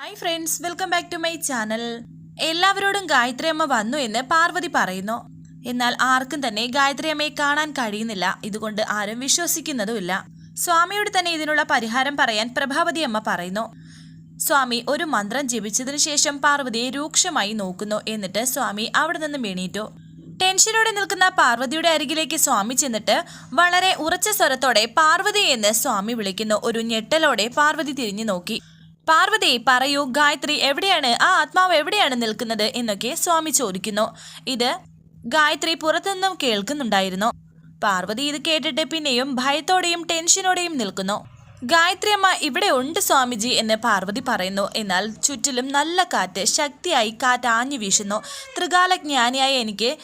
Hi friends welcome back to my channel എല്ലാവരോടും ഗായത്രി അമ്മ വന്നു എന്ന് പാർവതി പറയുന്നു. എന്നാൽ ആർക്കും തന്നെ ഗായത്രി അമ്മയെ കാണാൻ കഴിയുന്നില്ല. ഇതുകൊണ്ട് ആരും വിശ്വസിക്കുന്നതുമില്ല. സ്വാമിയോട് തന്നെ ഇതിനുള്ള പരിഹാരം പറയാൻ പ്രഭാവതി അമ്മ പറയുന്നു. സ്വാമി ഒരു മന്ത്രം ജപിച്ചതിനു ശേഷം പാർവതിയെ രൂക്ഷമായി നോക്കുന്നു എന്നിട്ട് സ്വാമി അവിടെ നിന്ന് എണീറ്റു. ടെൻഷനോടെ നിൽക്കുന്ന പാർവതിയുടെ അരികിലേക്ക് സ്വാമി ചെന്നിട്ട് വളരെ ഉറച്ച സ്വരത്തോടെ പാർവതി എന്ന് സ്വാമി വിളിക്കുന്നു. ഒരു ഞെട്ടലോടെ പാർവതി തിരിഞ്ഞു നോക്കി. പാർവതി പറയൂ ഗായത്രി എവിടെയാണ്? ആ ആത്മാവ് എവിടെയാണ് നിൽക്കുന്നത്? എന്നൊക്കെ സ്വാമി ചോദിക്കുന്നു. ഇത് ഗായത്രി പുറത്തുനിന്നും കേൾക്കുന്നുണ്ടായിരുന്നു. പാർവതി ഇത് കേട്ടിട്ട് പിന്നെയും ഭയത്തോടെയും ടെൻഷനോടെയും നിൽക്കുന്നു. ഗായത്രി അമ്മ ഇവിടെ ഉണ്ട് സ്വാമിജി എന്ന് പാർവതി പറയുന്നു. എന്നാൽ ചുറ്റിലും നല്ല കാറ്റ് ശക്തിയായി കാറ്റ് ആഞ്ഞു വീശുന്നു. ത്രികാലജ്ഞാനിയായ എനിക്ക്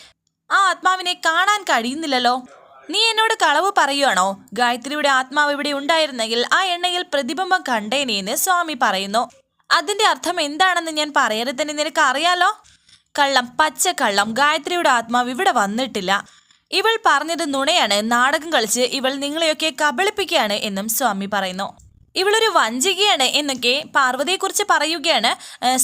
ആ ആത്മാവിനെ കാണാൻ കഴിയുന്നില്ലല്ലോ. നീ എന്നോട് കളവ് പറയുവാണോ? ഗായത്രിയുടെ ആത്മാവ് ഇവിടെ ഉണ്ടായിരുന്നെങ്കിൽ ആ എണ്ണയിൽ പ്രതിബിംബം കണ്ടേനെന്ന് സ്വാമി പറയുന്നു. അതിന്റെ അർത്ഥം എന്താണെന്ന് ഞാൻ പറയാതെ തന്നെ നിനക്ക് അറിയാലോ കള്ളം പച്ച കള്ളം ഗായത്രിയുടെ ആത്മാവ് ഇവിടെ വന്നിട്ടില്ല. ഇവൾ പറഞ്ഞത് നുണയാണ് നാടകം കളിച്ച് ഇവൾ നിങ്ങളെയൊക്കെ കബളിപ്പിക്കുകയാണ് എന്നും സ്വാമി പറയുന്നു. ഇവളൊരു വഞ്ചികയാണ് എന്നൊക്കെ പാർവതിയെക്കുറിച്ച് പറയുകയാണ്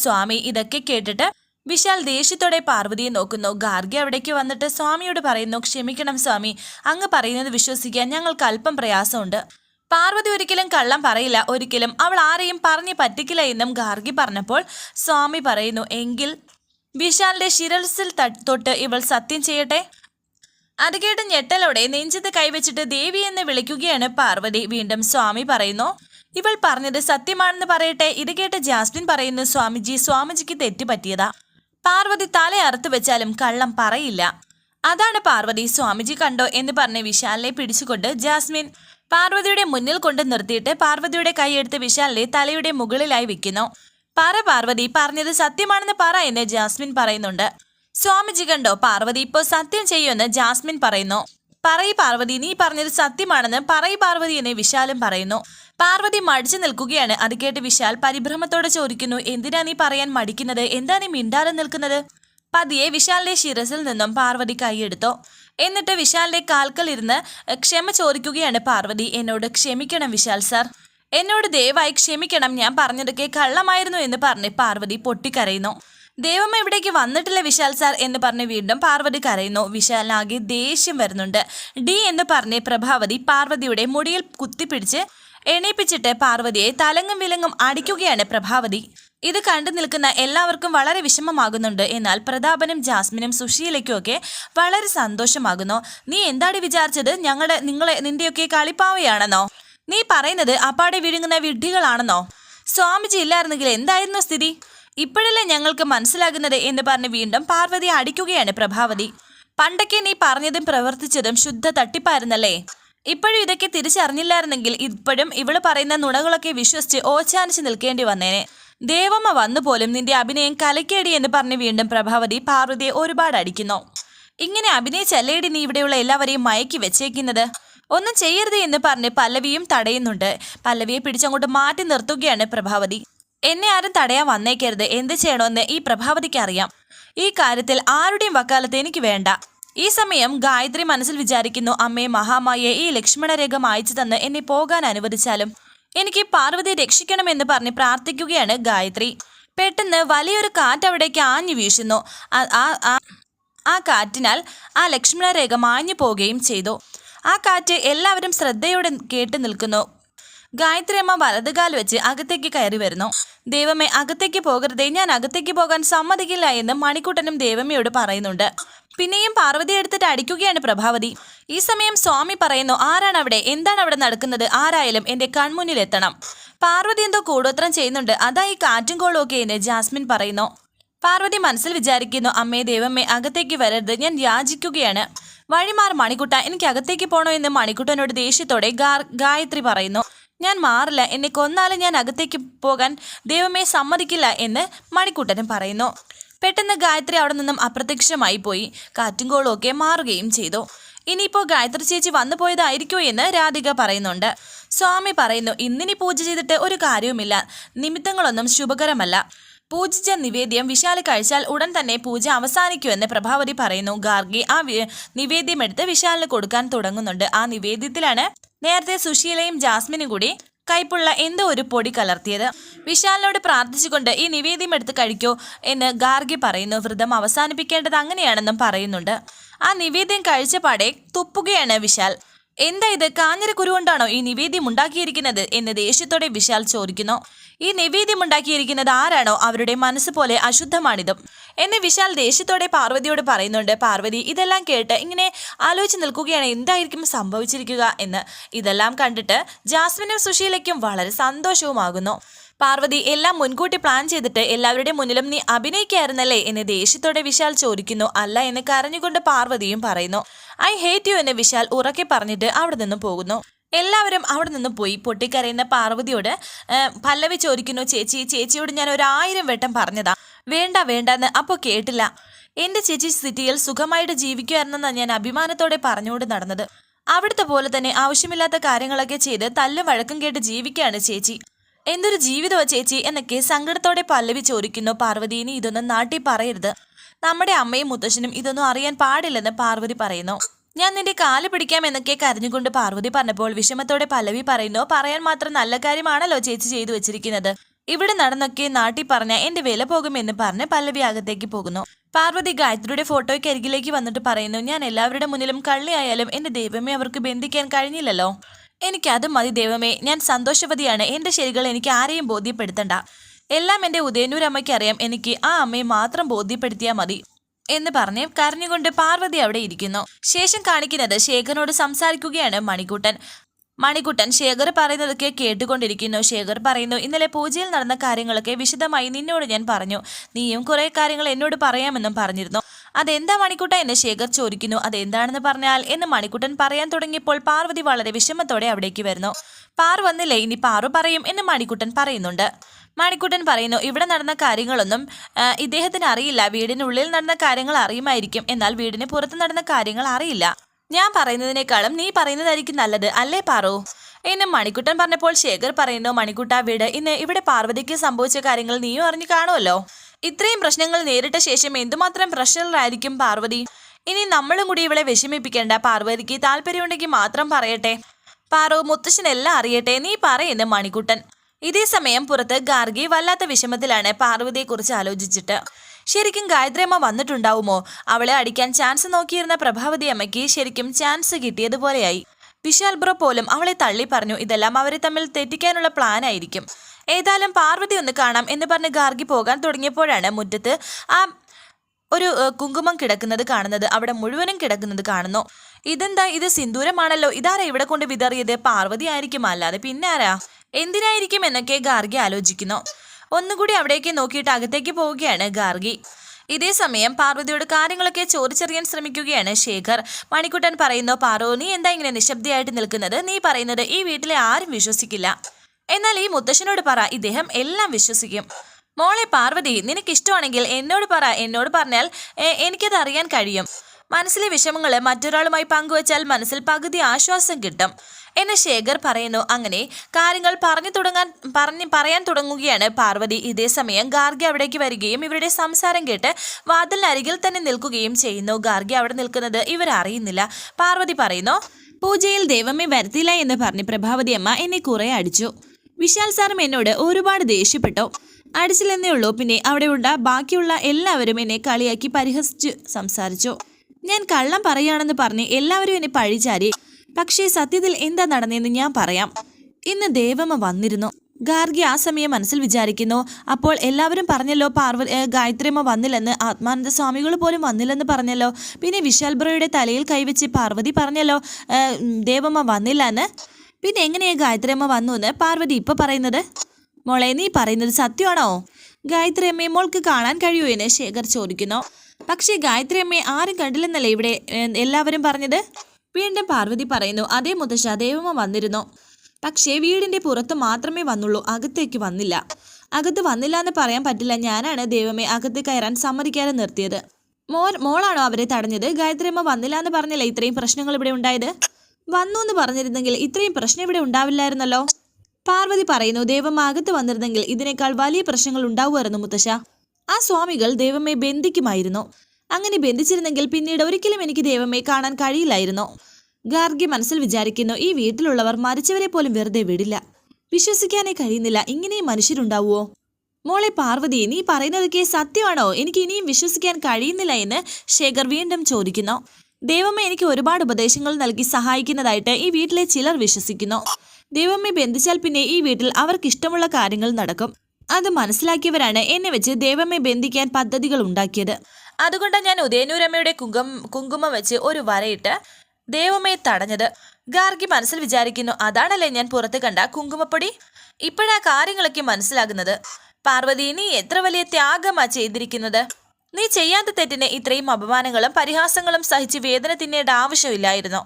സ്വാമി. ഇതൊക്കെ കേട്ടിട്ട് വിശാൽ ദേഷ്യത്തോടെ പാർവതിയെ നോക്കുന്നു. ഗാർഗി അവിടേക്ക് വന്നിട്ട് സ്വാമിയോട് പറയുന്നു ക്ഷമിക്കണം സ്വാമി. അങ്ങ് പറയുന്നത് വിശ്വസിക്കാൻ ഞങ്ങൾക്ക് അല്പം പ്രയാസമുണ്ട്. പാർവതി ഒരിക്കലും കള്ളം പറയില്ല. ഒരിക്കലും അവൾ ആരെയും പറഞ്ഞു പറ്റിക്കില്ല എന്നും ഗാർഗി പറഞ്ഞപ്പോൾ സ്വാമി പറയുന്നു എങ്കിൽ വിശാലിന്റെ ശിരസിൽ തൊട്ട് ഇവൾ സത്യം ചെയ്യട്ടെ അത് കേട്ട് ഞെട്ടലോടെ നെഞ്ചത്ത് കൈവച്ചിട്ട് ദേവി എന്ന് വിളിക്കുകയാണ് പാർവതി. വീണ്ടും സ്വാമി പറയുന്നു ഇവൾ പറഞ്ഞത് സത്യമാണെന്ന് പറയട്ടെ. ഇത് കേട്ട് ജാസ്മിൻ പറയുന്നു സ്വാമിജി സ്വാമിജിക്ക് തെറ്റ് പറ്റിയതാ. പാർവതി തല അറുത്തു വെച്ചാലും കള്ളം പറയില്ല. അതാണ് പാർവതി സ്വാമിജി കണ്ടോ എന്ന് പറഞ്ഞ് വിശാലിനെ പിടിച്ചുകൊണ്ട് ജാസ്മിൻ പാർവതിയുടെ മുന്നിൽ കൊണ്ട് നിർത്തിയിട്ട് പാർവതിയുടെ കൈയെടുത്ത് വിശാലിനെ തലയുടെ മുകളിലായി വെക്കുന്നു. പറ പാർവതി പറഞ്ഞത് സത്യമാണെന്ന് പറ എന്ന് ജാസ്മിൻ പറയുന്നുണ്ട്. സ്വാമിജി കണ്ടോ പാർവതി ഇപ്പോൾ സത്യം ചെയ്യുമെന്ന് ജാസ്മിൻ പറയുന്നു. പറയ് പാർവതി നീ പറഞ്ഞത് സത്യമാണെന്ന് പറയ് പാർവതി എന്ന് വിശാലും പറയുന്നു. പാർവതി മടിച്ചു നിൽക്കുകയാണ്. അത് കേട്ട് വിശാൽ പരിഭ്രമത്തോടെ ചോദിക്കുന്നു എന്തിനാ നീ പറയാൻ മടിക്കുന്നത്? എന്താ നീ മിണ്ടാതെ നിൽക്കുന്നത്? പതിയെ വിശാലിന്റെ ശിരസിൽ നിന്നും പാർവതി കൈയെടുത്തു എന്നിട്ട് വിശാലിന്റെ കാൽക്കൽ ഇരുന്ന് ക്ഷമ ചോദിക്കുകയാണ് പാർവതി. എന്നോട് ക്ഷമിക്കണം വിശാൽ സാർ. എന്നോട് ദയവായി ക്ഷമിക്കണം. ഞാൻ പറഞ്ഞതൊക്കെ കള്ളമായിരുന്നു എന്ന് പറഞ്ഞ് പാർവതി പൊട്ടിക്കരയുന്നു. ദേവമ്മ ഇവിടേക്ക് വന്നിട്ടില്ല വിശാൽ സാർ എന്ന് പറഞ്ഞ് വീണ്ടും പാർവതി കരയുന്നു. വിശാലിനാകെ ദേഷ്യം വരുന്നുണ്ട്. ഡി എന്ന് പറഞ്ഞ് പ്രഭാവതി പാർവതിയുടെ മുടിയിൽ കുത്തിപ്പിടിച്ച് എണീപ്പിച്ചിട്ട് പാർവതിയെ തലങ്ങും വിലങ്ങും അടിക്കുകയാണ് പ്രഭാവതി. ഇത് കണ്ടു നിൽക്കുന്ന എല്ലാവർക്കും വളരെ വിഷമമാകുന്നുണ്ട്. എന്നാൽ പ്രതാപനും ജാസ്മിനും സുശീലയ്ക്കും ഒക്കെ വളരെ സന്തോഷമാകുന്നു. നീ എന്താണ് വിചാരിച്ചത്? ഞങ്ങളുടെ നിങ്ങളെ നിന്റെയൊക്കെ കളിപ്പാവയാണെന്നോ? നീ പറയുന്നത് അപ്പാടെ വിഴുങ്ങുന്ന വിഡ്ഢികളാണെന്നോ? സ്വാമിജി ഇല്ലായിരുന്നെങ്കിൽ എന്തായിരുന്നു സ്ഥിതി? ഇപ്പോഴല്ലേ ഞങ്ങൾക്ക് മനസ്സിലാകുന്നത് എന്ന് പറഞ്ഞ് വീണ്ടും പാർവതി അടിക്കുകയാണ് പ്രഭാവതി. പണ്ടൊക്കെ നീ പറഞ്ഞതും പ്രവർത്തിച്ചതും ശുദ്ധ തട്ടിപ്പായിരുന്നല്ലേ? ഇപ്പോഴും ഇതൊക്കെ തിരിച്ചറിഞ്ഞില്ലായിരുന്നെങ്കിൽ ഇപ്പോഴും ഇവൾ പറയുന്ന നുണകളൊക്കെ വിശ്വസിച്ച് ഓച്ചാനിച്ച് നിൽക്കേണ്ടി വന്നേനെ. ദേവമ്മ വന്നു പോലും നിന്റെ അഭിനയം കലക്കേടി എന്ന് പറഞ്ഞ് വീണ്ടും പ്രഭാവതി പാർവതിയെ ഒരുപാട് അടിക്കുന്നു. ഇങ്ങനെ അഭിനയിച്ചല്ലേടി നീ ഇവിടെയുള്ള എല്ലാവരെയും മയക്കി വെച്ചേക്കുന്നത്? ഒന്നും ചെയ്യരുത് എന്ന് പറഞ്ഞ് പല്ലവിയും തടയുന്നുണ്ട്. പല്ലവിയെ പിടിച്ചങ്ങോട്ട് മാറ്റി നിർത്തുകയാണ് പ്രഭാവതി. എന്നെ ആരും തടയാൻ വന്നേക്കരുത്. എന്ത് ചെയ്യണമെന്ന് ഈ പ്രഭാവതിക്ക് അറിയാം. ഈ കാര്യത്തിൽ ആരുടെയും വക്കാലത്ത് എനിക്ക് വേണ്ട. ഈ സമയം ഗായത്രി മനസ്സിൽ വിചാരിക്കുന്നു അമ്മയെ മഹാമായെ ഈ ലക്ഷ്മണരേഖ മായച്ചു തന്ന് എന്നെ പോകാൻ അനുവദിച്ചാലും എനിക്ക് പാർവതി രക്ഷിക്കണമെന്ന് പറഞ്ഞ് പ്രാർത്ഥിക്കുകയാണ് ഗായത്രി. പെട്ടെന്ന് വലിയൊരു കാറ്റ് അവിടേക്ക് ആഞ്ഞു വീശുന്നു. ആ- കാറ്റിനാൽ ആ ലക്ഷ്മണരേഖ മാഞ്ഞു പോവുകയും ചെയ്തു. ആ കാറ്റ് എല്ലാവരും ശ്രദ്ധയോടെ കേട്ടു നിൽക്കുന്നു. ഗായത്രി അമ്മ വലതുകാൽ വെച്ച് അകത്തേക്ക് കയറി വരുന്നു. ദേവമ്മ അകത്തേക്ക് പോകരുതേ. ഞാൻ അകത്തേക്ക് പോകാൻ സമ്മതിക്കില്ല എന്ന് മണിക്കുട്ടനും ദേവമ്മയോട് പറയുന്നുണ്ട്. പിന്നെയും പാർവതി എടുത്തിട്ട് അടിക്കുകയാണ് പ്രഭാവതി. ഈ സമയം സ്വാമി പറയുന്നു ആരാണ് അവിടെ എന്താണ് അവിടെ നടക്കുന്നത്? ആരായാലും എന്റെ കൺമുന്നിൽ എത്തണം പാർവതി എന്തോ കൂടോത്രം ചെയ്യുന്നുണ്ട്. അതാ ഈ കാറ്റും കോളും ഒക്കെ എന്ന് ജാസ്മിൻ പറയുന്നു. പാർവതി മനസ്സിൽ വിചാരിക്കുന്നു അമ്മേ ദേവമ്മേ അകത്തേക്ക് വരരുത്. ഞാൻ യാചിക്കുകയാണ്. വഴിമാർ മണിക്കുട്ട എനിക്ക് അകത്തേക്ക് പോണോ എന്ന് മണിക്കുട്ടനോട് ദേഷ്യത്തോടെ ഗായത്രി പറയുന്നു. ഞാൻ മാറില്ല. എന്നെ കൊന്നാലും ഞാൻ അകത്തേക്ക് പോകാൻ ദൈവമേ സമ്മതിക്കില്ല എന്ന് മണിക്കുട്ടനും പറയുന്നു. പെട്ടെന്ന് ഗായത്രി അവിടെ നിന്നും അപ്രത്യക്ഷമായി പോയി. കാറ്റും കോളും ഒക്കെ മാറുകയും ചെയ്തു. ഇനിയിപ്പോൾ ഗായത്രി ചേച്ചി വന്നു പോയതായിരിക്കോ എന്ന് രാധിക പറയുന്നുണ്ട്. സ്വാമി പറയുന്നു ഇന്നിനി പൂജ ചെയ്തിട്ട് ഒരു കാര്യവുമില്ല. നിമിത്തങ്ങളൊന്നും ശുഭകരമല്ല. പൂജിച്ച നിവേദ്യം വിശാല കഴിച്ചാൽ ഉടൻ തന്നെ പൂജ അവസാനിക്കുമെന്ന് പ്രഭാവതി പറയുന്നു. ഗാർഗി ആ നിവേദ്യം എടുത്ത് വിശാലിന് കൊടുക്കാൻ തുടങ്ങുന്നുണ്ട്. ആ നിവേദ്യത്തിലാണ് നേരത്തെ സുശീലയും ജാസ്മിനും കൂടി കൈപ്പുള്ള എന്തോ ഒരു പൊടി കലർത്തിയത്. വിശാലിനോട് പ്രാർത്ഥിച്ചുകൊണ്ട് ഈ നിവേദ്യം എടുത്ത് കഴിക്കൂ എന്ന് ഗാർഗി പറയുന്നു. വ്രതം അവസാനിപ്പിക്കേണ്ടത് അങ്ങനെയാണെന്നും പറയുന്നുണ്ട്. ആ നിവേദ്യം കഴിച്ച പാടെ തുപ്പുകയാണ് വിശാൽ. എന്താ ഇത്? കാഞ്ഞിര കുരുകൊണ്ടാണോ ഈ നിവേദ്യം ഉണ്ടാക്കിയിരിക്കുന്നത്? എന്ന് ദേഷ്യത്തോടെ വിശാൽ ചോദിക്കുന്നു. ഈ നിവേദ്യം ഉണ്ടാക്കിയിരിക്കുന്നത് ആരാണോ? അവരുടെ മനസ്സ് പോലെ അശുദ്ധമാണിതും. എന്ന് വിശാൽ ദേഷ്യത്തോടെ പാർവതിയോട് പറയുന്നുണ്ട്. പാർവതി ഇതെല്ലാം കേട്ട് ഇങ്ങനെ ആലോചിച്ച് നിൽക്കുകയാണ്. എന്തായിരിക്കും സംഭവിച്ചിരിക്കുക എന്ന്. ഇതെല്ലാം കണ്ടിട്ട് ജാസ്മിനും സുശീലയ്ക്കും വളരെ സന്തോഷവുമാകുന്നു. പാർവതി എല്ലാം മുൻകൂട്ടി പ്ലാൻ ചെയ്തിട്ട് എല്ലാവരുടെ മുന്നിലും നീ അഭിനയിക്കായിരുന്നല്ലേ? എന്ന് ദേഷ്യത്തോടെ വിശാൽ ചോദിക്കുന്നു. അല്ല എന്ന് കരഞ്ഞുകൊണ്ട് പാർവതിയും പറയുന്നു. ഐ ഹേറ്റ് യു എന്ന് വിശാൽ ഉറക്കെ പറഞ്ഞിട്ട് അവിടെ നിന്നും പോകുന്നു. എല്ലാവരും അവിടെ നിന്ന് പോയി. പൊട്ടിക്കരയുന്ന പാർവതിയോട് പല്ലവി ചോദിക്കുന്നു ചേച്ചി ചേച്ചിയോട് ഞാൻ ഒരു ആയിരം വട്ടം പറഞ്ഞതാ. വേണ്ട വേണ്ട എന്ന് അപ്പോൾ കേട്ടില്ല. എന്റെ ചേച്ചി സിറ്റിയിൽ സുഖമായിട്ട് ജീവിക്കുമായിരുന്നെന്നാണ് ഞാൻ അഭിമാനത്തോടെ പറഞ്ഞുകൊണ്ട് നടന്നത്. അവിടുത്തെ പോലെ തന്നെ ആവശ്യമില്ലാത്ത കാര്യങ്ങളൊക്കെ ചെയ്ത് തല്ലും വഴക്കും കേട്ട് ജീവിക്കുകയാണ് ചേച്ചി. എന്തൊരു ജീവിതമോ ചേച്ചി എന്നൊക്കെ സങ്കടത്തോടെ പല്ലവി ചോദിക്കുന്നു. പാർവതി ഇനി ഇതൊന്നും നാട്ടി പറയരുത്. നമ്മുടെ അമ്മയും മുത്തശ്ശനും ഇതൊന്നും അറിയാൻ പാടില്ലെന്ന് പാർവതി പറയുന്നു. ഞാൻ നിന്റെ കാൽ പിടിക്കാം എന്നൊക്കെ കരഞ്ഞുകൊണ്ട് പാർവതി പറഞ്ഞപ്പോൾ വിഷമത്തോടെ പല്ലവി പറയുന്നു പറയാൻ മാത്രം നല്ല കാര്യമാണല്ലോ ചേച്ചി ചെയ്തു വെച്ചിരിക്കുന്നത്. ഇവിടെ നടന്നൊക്കെ നാട്ടി പറഞ്ഞ എന്റെ വില പോകുമെന്ന് പറഞ്ഞ് പല്ലവി അകത്തേക്ക് പോകുന്നു. പാർവതി ഗായത്രിയുടെ ഫോട്ടോയ്ക്ക് അരികിലേക്ക് വന്നിട്ട് പറയുന്നു ഞാൻ എല്ലാവരുടെ മുന്നിലും കള്ളിയായാലും എന്റെ ദൈവമേ അവർക്ക് ബന്ധിക്കാൻ കഴിഞ്ഞില്ലല്ലോ. എനിക്ക് അത് മതി ദൈവമേ. ഞാൻ സന്തോഷവതിയാണ്. എന്റെ ശരികൾ എനിക്ക് ആരെയും ബോധ്യപ്പെടുത്തണ്ട. എല്ലാം എന്റെ ഉദയനൂരമ്മയ്ക്ക് അറിയാം എനിക്ക് ആ അമ്മയെ മാത്രം ബോധ്യപ്പെടുത്തിയാൽ മതി എന്ന് പറഞ്ഞ് കരഞ്ഞുകൊണ്ട് പാർവതി അവിടെ ഇരിക്കുന്നു. ശേഷം കാണിക്കുന്നത് ശേഖരനോട് സംസാരിക്കുകയാണ് മണിക്കുട്ടൻ. മണിക്കുട്ടൻ ശേഖർ പറയുന്നതൊക്കെ കേട്ടുകൊണ്ടിരിക്കുന്നു. ശേഖർ പറയുന്നു ഇന്നലെ പൂജയിൽ നടന്ന കാര്യങ്ങളൊക്കെ വിശദമായി നിന്നോട് ഞാൻ പറഞ്ഞു. നീയും കുറേ കാര്യങ്ങൾ എന്നോട് പറയാമെന്നും പറഞ്ഞിരുന്നു. അതെന്താ മണിക്കുട്ട എന്ന് ശേഖർ ചോദിക്കുന്നു. അതെന്താണെന്ന് പറഞ്ഞാൽ എന്ന് മണിക്കുട്ടൻ പറയാൻ തുടങ്ങിയപ്പോൾ പാർവതി വളരെ വിഷമത്തോടെ അവിടേക്ക് വരുന്നു. പാർ വന്നില്ലേ? ഇനി പാറു പറയും എന്ന് മണിക്കുട്ടൻ പറയുന്നുണ്ട്. മണിക്കുട്ടൻ പറയുന്നു ഇവിടെ നടന്ന കാര്യങ്ങളൊന്നും ഇദ്ദേഹത്തിന് അറിയില്ല. വീടിനുള്ളിൽ നടന്ന കാര്യങ്ങൾ അറിയുമായിരിക്കും. എന്നാൽ വീടിന് പുറത്ത് നടന്ന കാര്യങ്ങൾ അറിയില്ല. ഞാൻ പറയുന്നതിനേക്കാളും നീ പറയുന്നതായിരിക്കും നല്ലത് അല്ലേ പാറു? എന്നെ മണിക്കുട്ടൻ പറഞ്ഞപ്പോൾ ശേഖർ പറയുന്നു മണിക്കുട്ട വീട്. ഇന്ന് ഇവിടെ പാർവതിക്ക് സംഭവിച്ച കാര്യങ്ങൾ നീയും അറിഞ്ഞു കാണുമല്ലോ ഇത്രയും പ്രശ്നങ്ങൾ നേരിട്ട ശേഷം എന്തുമാത്രം പ്രഷറിലായിരിക്കും പാർവതി? ഇനി നമ്മളും കൂടി ഇവളെ വിഷമിപ്പിക്കേണ്ട. പാർവതിക്ക് താല്പര്യമുണ്ടെങ്കിൽ മാത്രം പറയട്ടെ. പാറു മുത്തശ്ശനെല്ലാം അറിയട്ടെ. നീ പറയുന്ന മണിക്കുട്ടൻ. ഇതേ സമയം പുറത്ത് ഗാർഗി വല്ലാത്ത വിഷമത്തിലാണ് പാർവതിയെക്കുറിച്ച് ആലോചിച്ചിട്ട്. ശരിക്കും ഗായത്രിയമ്മ വന്നിട്ടുണ്ടാവുമോ? അവളെ അടിക്കാൻ ചാൻസ് നോക്കിയിരുന്ന പ്രഭാവതി അമ്മയ്ക്ക് ശരിക്കും ചാൻസ് കിട്ടിയതുപോലെയായി. വിശാൽ ബ്രോ പോലും അവളെ തള്ളി പറഞ്ഞു. ഇതെല്ലാം അവരെ തമ്മിൽ തെറ്റിക്കാനുള്ള പ്ലാൻ ആയിരിക്കും ഏതായാലും പാർവതി ഒന്ന് കാണാം എന്ന് പറഞ്ഞ് ഗാർഗി പോകാൻ തുടങ്ങിയപ്പോഴാണ് മുറ്റത്ത് ആ ഒരു കുങ്കുമം കിടക്കുന്നത് കാണുന്നത്. അവിടെ മുഴുവനും കിടക്കുന്നത് കാണുന്നു. ഇതെന്താ? ഇത് സിന്ദൂരമാണല്ലോ. ഇതാരാ ഇവിടെ കൊണ്ട് വിതറിയത്? പാർവതി ആയിരിക്കും. അല്ലാതെ പിന്നെ ആരാ എന്തിനായിരിക്കും എന്നൊക്കെ ഗാർഗി ആലോചിക്കുന്നു. ഒന്നുകൂടി അവിടേക്ക് നോക്കിയിട്ട് അകത്തേക്ക് പോവുകയാണ് ഗാർഗി. ഇതേ സമയം പാർവതിയോട് കാര്യങ്ങളൊക്കെ ചോദിച്ചറിയാൻ ശ്രമിക്കുകയാണ് ശേഖർ. മണിക്കുട്ടൻ പറയുന്നു പാറോ നീ എന്താ ഇങ്ങനെ നിശബ്ദയായിട്ട് നിൽക്കുന്നത്? നീ പറയുന്നത് ഈ വീട്ടിലെ ആരും വിശ്വസിക്കില്ല. എന്നാൽ ഈ മുത്തശ്ശനോട് പറ ഇദ്ദേഹം എല്ലാം വിശ്വസിക്കും. മോളെ പാർവതി നിനക്ക് ഇഷ്ടമാണെങ്കിൽ എന്നോട് പറ എന്നോട് പറഞ്ഞാൽ എനിക്കത് അറിയാൻ കഴിയും. മനസ്സിലെ വിഷമങ്ങൾ മറ്റൊരാളുമായി പങ്കുവച്ചാൽ മനസ്സിൽ പകുതി ആശ്വാസം കിട്ടും. എന്ന് ശേഖർ പറയുന്നു അങ്ങനെ കാര്യങ്ങൾ പറഞ്ഞു തുടങ്ങാൻ പറഞ്ഞ് പറയാൻ തുടങ്ങുകയാണ്. പാർവതി ഇതേ സമയം ഗാർഗി അവിടേക്ക് വരികയും ഇവരുടെ സംസാരം കേട്ട് വാതിലിനരികിൽ തന്നെ നിൽക്കുകയും ചെയ്യുന്നു. ഗാർഗി അവിടെ നിൽക്കുന്നത് ഇവരറിയുന്നില്ല. പാർവതി പറയുന്നു പൂജയിൽ ദൈവമേ വരുത്തില്ല എന്ന് പറഞ്ഞ് പ്രഭാവതി അമ്മ എന്നെ കുറെ അടിച്ചു. വിശാൽ സാറും എന്നോട് ഒരുപാട് ദേഷ്യപ്പെട്ടു. അടിച്ചില്ലെന്നേ ഉള്ളൂ. പിന്നെ അവിടെയുള്ള ബാക്കിയുള്ള എല്ലാവരും എന്നെ കളിയാക്കി പരിഹസിച്ച് സംസാരിച്ചു. ഞാൻ കള്ളം പറയുകയാണെന്ന് പറഞ്ഞ് എല്ലാവരും എന്നെ പഴിചാരി. പക്ഷേ സത്യത്തിൽ എന്താ നടന്നതെന്ന് ഞാൻ പറയാം. ഇന്ന് ദേവമ്മ വന്നിരുന്നു. ഗാർഗി ആ സമയം മനസ്സിൽ വിചാരിക്കുന്നു അപ്പോൾ എല്ലാവരും പറഞ്ഞല്ലോ പാർവ ഗായത്രിയമ്മ വന്നില്ലെന്ന് ആത്മാനന്ദ സ്വാമികൾ പോലും വന്നില്ലെന്ന് പറഞ്ഞല്ലോ. പിന്നെ വിശാൽ ബ്രോയുടെ തലയിൽ കൈവച്ച് പാർവതി പറഞ്ഞല്ലോ ദേവമ്മ വന്നില്ല എന്ന് പിന്നെ എങ്ങനെയാ ഗായത്രിയമ്മ വന്നു എന്ന് പാർവതി ഇപ്പൊ പറയുന്നത്? മോളെ നീ പറയുന്നത് സത്യമാണോ? ഗായത്രി അമ്മയെ മോൾക്ക് കാണാൻ കഴിയുമോ എന്ന് ശേഖർ ചോദിക്കുന്നു. പക്ഷേ ഗായത്രി അമ്മയെ ആരും കണ്ടില്ലെന്നല്ലേ ഇവിടെ എല്ലാവരും പറഞ്ഞത്? വീണ്ടും പാർവതി പറയുന്നു അതേ മുത്തശ്ശ ദേവമ്മ വന്നിരുന്നു. പക്ഷേ വീടിന്റെ പുറത്ത് മാത്രമേ വന്നുള്ളൂ അകത്തേക്ക് വന്നില്ല. അകത്ത് വന്നില്ല എന്ന് പറയാൻ പറ്റില്ല ഞാനാണ് ദൈവമേ അകത്ത് കയറാൻ സമ്മതിക്കാതെ നിർത്തിയത്. മോൻ മോളാണോ അവരെ തടഞ്ഞത്? ഗായത്രി അമ്മ വന്നില്ല എന്ന് പറഞ്ഞല്ലേ ഇത്രയും പ്രശ്നങ്ങൾ ഇവിടെ ഉണ്ടായത്? വന്നു എന്ന് പറഞ്ഞിരുന്നെങ്കിൽ ഇത്രയും പ്രശ്നം ഇവിടെ ഉണ്ടാവില്ലായിരുന്നല്ലോ. പാർവതി പറയുന്നു ദൈവം അകത്ത് വന്നിരുന്നെങ്കിൽ ഇതിനേക്കാൾ വലിയ പ്രശ്നങ്ങൾ ഉണ്ടാവുമായിരുന്നു മുത്തശ്ശ. ആ സ്വാമികൾ ദേവമ്മയെ ബന്ധിക്കുമായിരുന്നു. അങ്ങനെ ബന്ധിച്ചിരുന്നെങ്കിൽ പിന്നീട് ഒരിക്കലും എനിക്ക് ദേവമ്മയെ കാണാൻ കഴിയില്ലായിരുന്നു. ഗാർഗി മനസ്സിൽ വിചാരിക്കുന്നു ഈ വീട്ടിലുള്ളവർ മരിച്ചവരെ പോലും വെറുതെ വിടില്ല. വിശ്വസിക്കാനേ കഴിയുന്നില്ല ഇങ്ങനെയും മനുഷ്യരുണ്ടാവുമോ മോളെ പാർവതി നീ പറയുന്നതൊക്കെ സത്യമാണോ? എനിക്ക് ഇനിയും വിശ്വസിക്കാൻ കഴിയുന്നില്ല എന്ന് ശേഖർ വീണ്ടും ചോദിക്കുന്നു. ദൈവമേ എനിക്ക് ഒരുപാട് ഉപദേശങ്ങൾ നൽകി സഹായിക്കുന്നതായിട്ട് ഈ വീട്ടിലെ ചിലർ വിശ്വസിക്കുന്നു. ദൈവമേ ബന്ധിച്ചാൽ പിന്നെ ഈ വീട്ടിൽ അവർക്ക് ഇഷ്ടമുള്ള കാര്യങ്ങൾ നടക്കും. അത് മനസ്സിലാക്കിയവരാണ് എന്നെ വെച്ച് ദൈവമേ ബന്ധിക്കാൻ പദ്ധതികൾ ഉണ്ടാക്കിയത്. അതുകൊണ്ട് ഞാൻ ഉദയനൂരമ്മയുടെ കുങ്കും കുങ്കുമം വെച്ച് ഒരു വരയിട്ട് ദൈവമേ തടഞ്ഞത്. ഗാർഗി മനസ്സിൽ വിചാരിക്കുന്നു അതാണല്ലേ ഞാൻ പുറത്ത് കണ്ട കുങ്കുമപ്പൊടി? ഇപ്പോഴാ കാര്യങ്ങളൊക്കെ മനസ്സിലാകുന്നത്. പാർവതി നീ എത്ര വലിയ ത്യാഗമാ ചെയ്തിരിക്കുന്നത്? നീ ചെയ്യാത്ത തെറ്റിന് ഇത്രയും അപമാനങ്ങളും പരിഹാസങ്ങളും സഹിച്ച് വേദന തിന്നേണ്ട ആവശ്യമില്ലായിരുന്നു.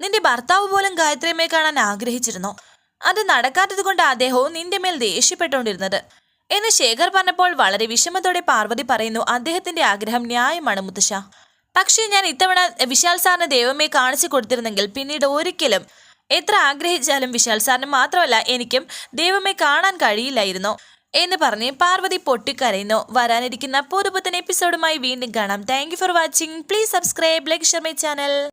നിന്റെ ഭർത്താവ് പോലും ഗായത്രിയമ്മയെ കാണാൻ ആഗ്രഹിച്ചിരുന്നു. അത് നടക്കാത്തത് കൊണ്ട് അദ്ദേഹവും നിന്റെ മേൽ ദേഷ്യപ്പെട്ടുകൊണ്ടിരുന്നത്. എന്ന് ശേഖർ പറഞ്ഞപ്പോൾ വളരെ വിഷമത്തോടെ പാർവതി പറയുന്നു അദ്ദേഹത്തിന്റെ ആഗ്രഹം ന്യായമാണ് മുത്തശ്ശ. പക്ഷേ ഞാൻ ഇത്തവണ വിശാൽ സാറിന് ദൈവമേ കാണിച്ചു കൊടുത്തിരുന്നെങ്കിൽ പിന്നീട് ഒരിക്കലും എത്ര ആഗ്രഹിച്ചാലും വിശാൽ സാറിന് മാത്രമല്ല എനിക്കും ദൈവമേ കാണാൻ കഴിയില്ലായിരുന്നു. എന്ന് പറഞ്ഞ് പാർവതി പൊട്ടിക്കരയുന്നു. വരാനിരിക്കുന്ന പുതുപുത്തൻ എപ്പിസോഡുമായി വീണ്ടും കാണാം. Thank for watching please subscribe like share my channel